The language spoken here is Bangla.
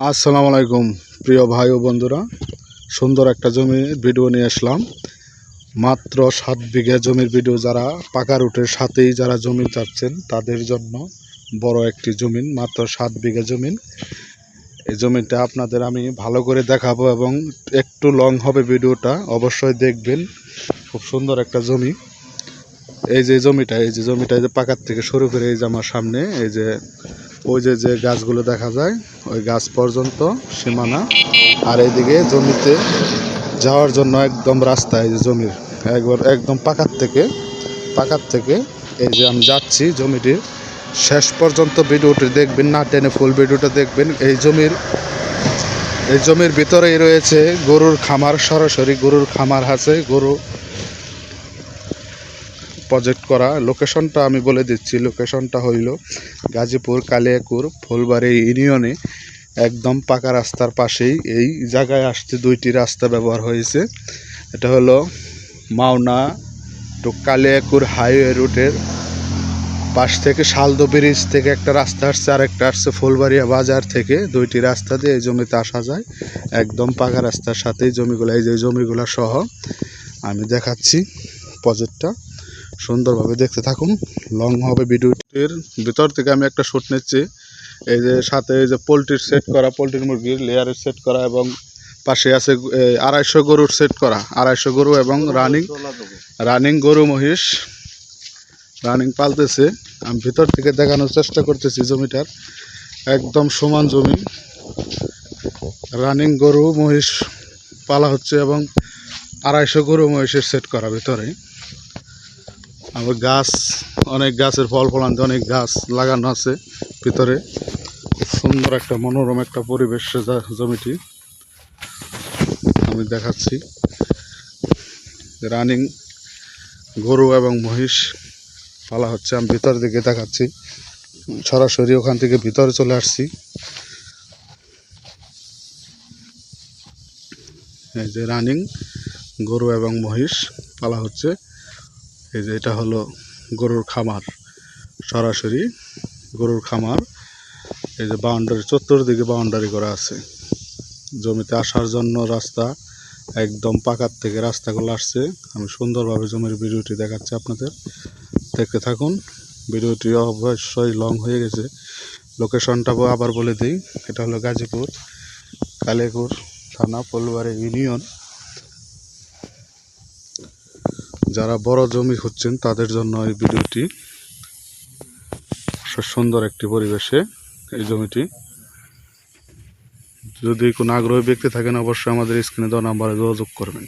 আসসালামু আলাইকুম, প্রিয় ভাই ও বন্ধুরা। সুন্দর একটা জমি ভিডিও নিয়ে আসলাম। মাত্র সাত বিঘা জমির ভিডিও যারা পাকা রুটের সাথেই যারা জমি চাচ্ছেন, তাদের জন্য বড় একটি জমিন, মাত্র সাত বিঘা জমিন। এই জমিটা আপনাদের আমি ভালো করে দেখাবো এবং একটু লং হবে ভিডিওটা, অবশ্যই দেখবেন। খুব সুন্দর একটা জমি। এই যে জমিটা, এই যে জমিটা এই যে পাকার থেকে শুরু করে এই যে আমার সামনে, এই যে ওই যে যে গাছগুলো দেখা যায়, ওই গাছ পর্যন্ত সীমানা। আর এইদিকে জমিতে যাওয়ার জন্য একদম রাস্তা এই যে জমির। একবার একদম পাকার থেকে পাকার থেকে এই যে আমি যাচ্ছি জমিটির, শেষ পর্যন্ত ভিডিওটি দেখবেন, না টেনে ফুল ভিডিওটা দেখবেন। এই জমির এই জমির ভিতরেই রয়েছে গরুর খামার, সরাসরি গরুর খামার আছে, গরু প্রজেক্ট করা। লোকেশনটা আমি বলে দিচ্ছি। লোকেশনটা হইল গাজীপুর, কালিয়াকুর, ফুলবাড়ি ইউনিয়নে একদম পাকা রাস্তার পাশেই। এই জায়গায় আসতে দুইটি রাস্তা ব্যবহার হয়েছে। এটা হলো মাওনা টু কালিয়াকুর হাইওয়ে রুটের পাশ থেকে শালদো ব্রিজ থেকে একটা রাস্তা আসছে আর একটা আসছে ফুলবাড়িয়া বাজার থেকে। দুইটি রাস্তা দিয়ে এই জমিতে আসা যায়। একদম পাকা রাস্তার সাথেই জমিগুলো, এই যে জমিগুলো সহ। আমি দেখাচ্ছি প্রজেক্টটা সুন্দরভাবে দেখতে থাকুন। লং হবে ভিডিওটির ভিতর থেকে আমি একটা শ্যুট নিচ্ছি। এই যে সাথে এই যে পোলট্রির সেট করা, পোলট্রির মুরগির লেয়ারের সেট করা এবং পাশে আছে আড়াইশো গরুর সেট করা। আড়াইশো গরু এবং রানিং রানিং গরু মহিষ। রানিং পালতেছে। আমি ভিতর থেকে দেখানোর চেষ্টা করতেছি জমিটার। একদম সমান জমি। রানিং গরু, মহিষ পালা হচ্ছে এবং আড়াইশো গরু মহিষের সেট করা ভিতরে। আবার গাছ, অনেক গাছের ফল ফলান্তে অনেক গাছ লাগানো আছে ভিতরে। খুব সুন্দর একটা মনোরম একটা পরিবেশ জমিটি। আমি দেখাচ্ছি। রানিং গরু এবং মহিষ পালা হচ্ছে। আমি ভিতর দিকে দেখাচ্ছি। সরাসরি ওখান থেকে ভিতরে চলে আসছি। এই যে রানিং গরু এবং মহিষ পালা হচ্ছে। এই যে এটা হলো গরুর খামার। সরাসরি গরুর খামার, এই যে বাউন্ডারি চতুর্দিকে বাউন্ডারি করা আছে। জমিতে আসার জন্য রাস্তা একদম পাকার থেকে রাস্তাগুলো আসছে। আমি সুন্দরভাবে জমির ভিডিওটি দেখাচ্ছি আপনাদের। দেখতে থাকুন, ভিডিওটি অবশ্যই লং হয়ে গেছে। লোকেশনটা আবার বলে দিই, এটা হলো গাজীপুর কালিয়াকুর থানা, ফুলবাড়ি ইউনিয়ন। যারা বড় জমি খুঁজছেন, তাদের জন্য এই ভিডিওটি সুন্দর একটি পরিবেশে এই জমিটি। যদি কোনো আগ্রহী ব্যক্তি থাকেন, অবশ্যই আমাদের স্ক্রিনে দেওয়া নাম্বারে যোগাযোগ করবেন।